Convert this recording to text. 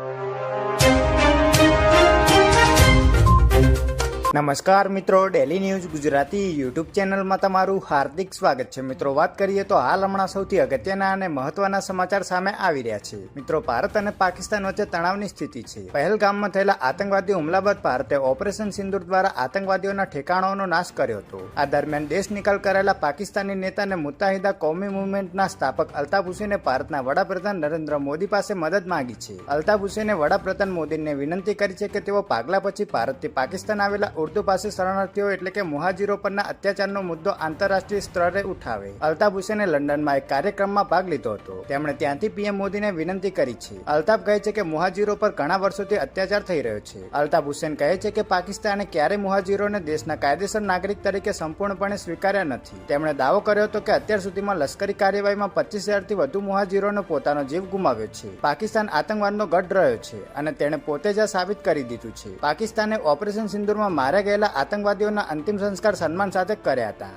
you. નમસ્કાર મિત્રો daily news Gujarati YouTube ચેનલમાં તમારું હાર્દિક સ્વાગત છે. મિત્રો, વાત કરીએ તો હાલ હમણાં સૌથી અગત્યના અને મહત્વના સમાચાર સામે આવી રહ્યા છે. મિત્રો, ભારત અને પાકિસ્તાન વચ્ચે તણાવની સ્થિતિ છે. પહેલગામમાં થયેલા આતંકવાદી હુમલા બાદ ભારતે ઓપરેશન સિંદુર દ્વારા આતંકવાદીઓના ઠેકાણાઓનો નાશ કર્યો હતો. આ દરમિયાન દેશ નિકાલ કરેલા પાકિસ્તાની નેતા અને મુતાહિદા કોમી મુવમેન્ટના સ્થાપક અલ્તાફ હુસેને ભારતના વડાપ્રધાન નરેન્દ્ર મોદી પાસે મદદ માંગી છે. અલ્તાફ હુસેને વડાપ્રધાન મોદીને વિનંતી કરી છે કે તેઓ પાગલા પછી ભારતથી પાકિસ્તાન આવેલા ઉર્દુ પાસે શરણાર્થીઓ એટલે કે મુહાજીરો પરના અત્યાચારનો મુદ્દો આંતરરાષ્ટ્રીય સ્તરે ઉઠાવે. અલ્તાફ હુસેને લંડનમાં એક કાર્યક્રમમાં ભાગ લીધો હતો. તેમણે ત્યાંથી પીએમ મોદીને વિનંતી કરી છે. અલ્તાફ કહે છે કે મુહાજીરો પર ઘણા વર્ષોથી અત્યાચાર થઈ રહ્યો છે. અલ્તાફ હુસેન કહે છે કે પાકિસ્તાને ક્યારે મુહાજીરોને દેશના કાયદેસર નાગરિક તરીકે સંપૂર્ણપણે સ્વીકાર્યા નથી. તેમણે દાવો કર્યો હતો કે અત્યાર સુધીમાં લશ્કરી કાર્યવાહીમાં પચીસ હજારથી વધુ મુહાજીરોનો પોતાનો જીવ ગુમાવ્યો છે. પાકિસ્તાન આતંકવાદનો ગઢ રહ્યો છે અને તેણે પોતે જ સાબિત કરી દીધું છે. પાકિસ્તાને ઓપરેશન સિંદુરમાં માર્યા ગયેલા આતંકવાદીઓના અંતિમ સંસ્કાર સન્માન સાથે કર્યા હતા.